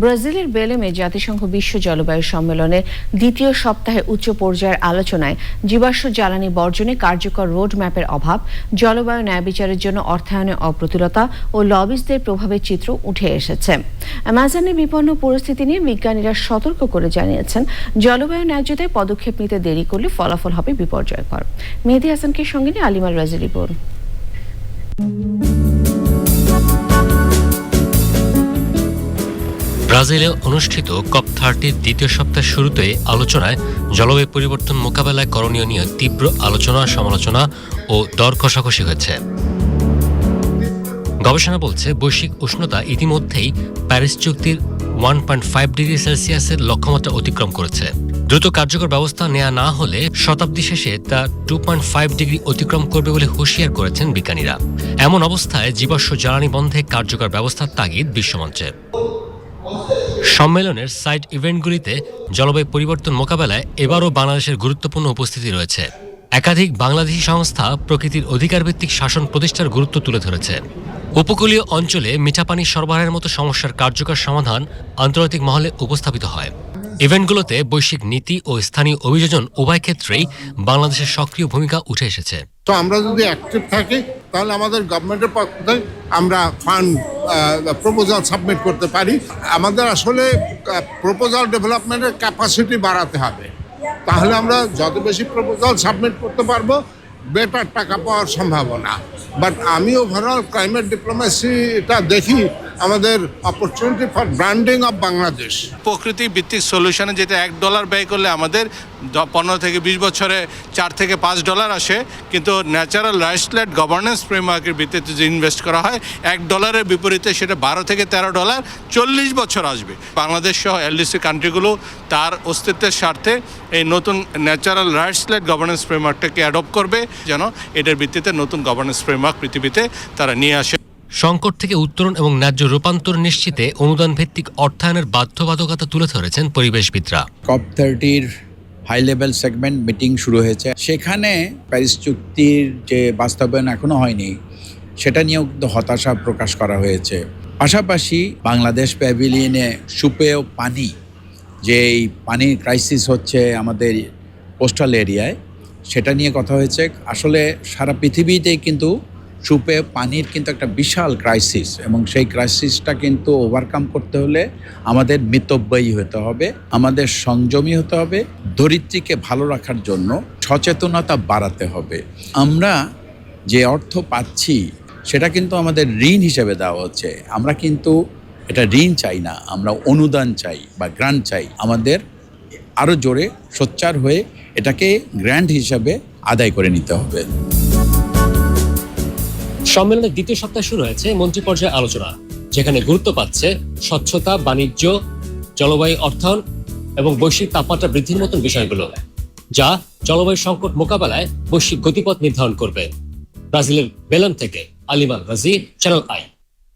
ব্রাজিলের বেলেমে জাতিসংঘ বিশ্ব জলবায়ু সম্মেলনের দ্বিতীয় সপ্তাহে উচ্চ পর্যায়ের আলোচনায় জীবাশ্ম জ্বালানি বর্জনে কার্যকর রোড ম্যাপের অভাব, জলবায়ু ন্যায় বিচারের জন্য অর্থায়নে অপ্রতুলতা ও লবিসদের প্রভাবের চিত্র উঠে এসেছে। অ্যামাজনের বিপন্ন পরিস্থিতি নিয়ে বিজ্ঞানীরা সতর্ক করে জানিয়েছেন, জলবায়ু ন্যায্যতায় পদক্ষেপ নিতে দেরি করলে ফলাফল হবে বিপর্যয়কর। মেহেদি হাসানকে সঙ্গে নিয়ে আলিমার রাজি রিপোর্ট। ব্রাজিলে অনুষ্ঠিত কপ থার্টির দ্বিতীয় সপ্তাহের শুরুতে আলোচনায় জলবায়ু পরিবর্তন মোকাবেলায় করণীয় নিয়ে তীব্র আলোচনা, সমালোচনা ও দর কষাকষি হয়েছে। গবেষণা বলছে, বৈশ্বিক উষ্ণতা ইতিমধ্যেই প্যারিস চুক্তির ওয়ান পয়েন্ট ফাইভ ডিগ্রি সেলসিয়াসের লক্ষ্যমাত্রা অতিক্রম করেছে। দ্রুত কার্যকর ব্যবস্থা নেওয়া না হলে শতাব্দী শেষে তা টু পয়েন্ট ফাইভ ডিগ্রি অতিক্রম করবে বলে হুঁশিয়ার করেছেন বিজ্ঞানীরা। এমন অবস্থায় জীবাশ্ম জ্বালানি বন্ধে কার্যকর ব্যবস্থার তাগিদ বিশ্বমঞ্চে। সম্মেলনের সাইড ইভেন্টগুলিতে জলবায়ু পরিবর্তন মোকাবেলায় এবারও বাংলাদেশের গুরুত্বপূর্ণ উপস্থিতি রয়েছে। একাধিক বাংলাদেশি সংস্থা প্রকৃতির অধিকার ভিত্তিক শাসন প্রতিষ্ঠার গুরুত্ব তুলে ধরেছে। উপকূলীয় অঞ্চলে মিঠা পানি সরবরাহের মতো সমস্যার কার্যকর সমাধান আন্তর্জাতিক মহলে উপস্থাপিত হয়। ইভেন্টগুলোতে বৈশ্বিক নীতি ও স্থানীয় অভিযোজন উভয় ক্ষেত্রেই বাংলাদেশের সক্রিয় ভূমিকা উঠে এসেছে। তো আমরা যদি অ্যাক্টিভ থাকি, তাহলে আমাদের গভর্নমেন্টের পক্ষ থেকে আমরা ফান্ড প্রপোজাল সাবমিট করতে পারি। আমাদের আসলে প্রপোজাল ডেভেলপমেন্টের ক্যাপাসিটি বাড়াতে হবে। তাহলে আমরা যত বেশি প্রপোজাল সাবমিট করতে পারব বেটার টাকা পাওয়ার সম্ভাবনা। বাট আমি ওভারঅল ক্লাইমেট ডিপ্লোমেসিটা দেখি আমাদের opportunity for branding of Bangladesh প্রকৃতি ভিত্তিক সলিউশনে যেটা এক ডলার ব্যয় করলে আমাদের পনেরো থেকে বিশ বছরে চার থেকে পাঁচ ডলার আসে, কিন্তু ন্যাচারাল রাইটসলেট গভর্নেন্স ফ্রেমওয়ার্কের ভিত্তিতে যে ইনভেস্ট করা হয়, এক ডলারের বিপরীতে সেটা বারো থেকে তেরো ডলার চল্লিশ বছর আসবে। বাংলাদেশ সহ এলডিসি কান্ট্রিগুলো তার অস্তিত্বের স্বার্থে এই নতুন ন্যাচারাল রাইটসলেট গভর্নেন্স ফ্রেমওয়ার্কটাকে অ্যাডপ্ট করবে, যেন এটার ভিত্তিতে নতুন গভর্নেন্স ফ্রেমওয়ার্ক পৃথিবীতে তারা নিয়ে আসে। সংকট থেকে উত্তরণ এবং ন্যায্য রূপান্তর নিশ্চিতে অনুদান ভিত্তিক অর্থায়নের বাধ্যবাধকতা তুলে ধরেছেন পরিবেশবিদরা। কপ থার্টির হাই লেভেল সেগমেন্ট মিটিং শুরু হয়েছে। সেখানে প্যারিস চুক্তির যে বাস্তবায়ন এখনও হয়নি, সেটা নিয়েও কিন্তু হতাশা প্রকাশ করা হয়েছে। পাশাপাশি বাংলাদেশ প্যাভিলিয়নে সুপেয় পানি, যে এই পানির ক্রাইসিস হচ্ছে আমাদের কোস্টাল এরিয়ায় সেটা নিয়ে কথা হয়েছে। আসলে সারা পৃথিবীতেই কিন্তু সুপে পানির কিন্তু একটা বিশাল ক্রাইসিস এবং সেই ক্রাইসিসটা কিন্তু ওভারকাম করতে হলে আমাদের মিতব্যয়ী হতে হবে, আমাদের সংযমী হতে হবে, ধরিত্রীকে ভালো রাখার জন্য সচেতনতা বাড়াতে হবে। আমরা যে অর্থ পাচ্ছি সেটা কিন্তু আমাদের ঋণ হিসেবে দেওয়া হচ্ছে। আমরা কিন্তু এটা ঋণ চাই না, আমরা অনুদান চাই বা গ্রান্ট চাই। আমাদের আরও জোরে সোচ্চার হয়ে এটাকে গ্র্যান্ড হিসাবে আদায় করে নিতে হবে। সম্মেলনের দ্বিতীয় সপ্তাহ শুরু হয়েছে মন্ত্রী পর্যায়ে আলোচনা, যেখানে গুরুত্ব পাচ্ছে স্বচ্ছতা, বাণিজ্য, জলবায়ু অর্থায়ন এবং বৈশ্বিক তাপমাত্রা বৃদ্ধির মতন বিষয়গুলো, যা জলবায়ু সংকট মোকাবেলায় বৈশ্বিক গতিপথ নির্ধারণ করবে। ব্রাজিলের বেলন থেকে আলিমাল রাজি চ্যানেল আই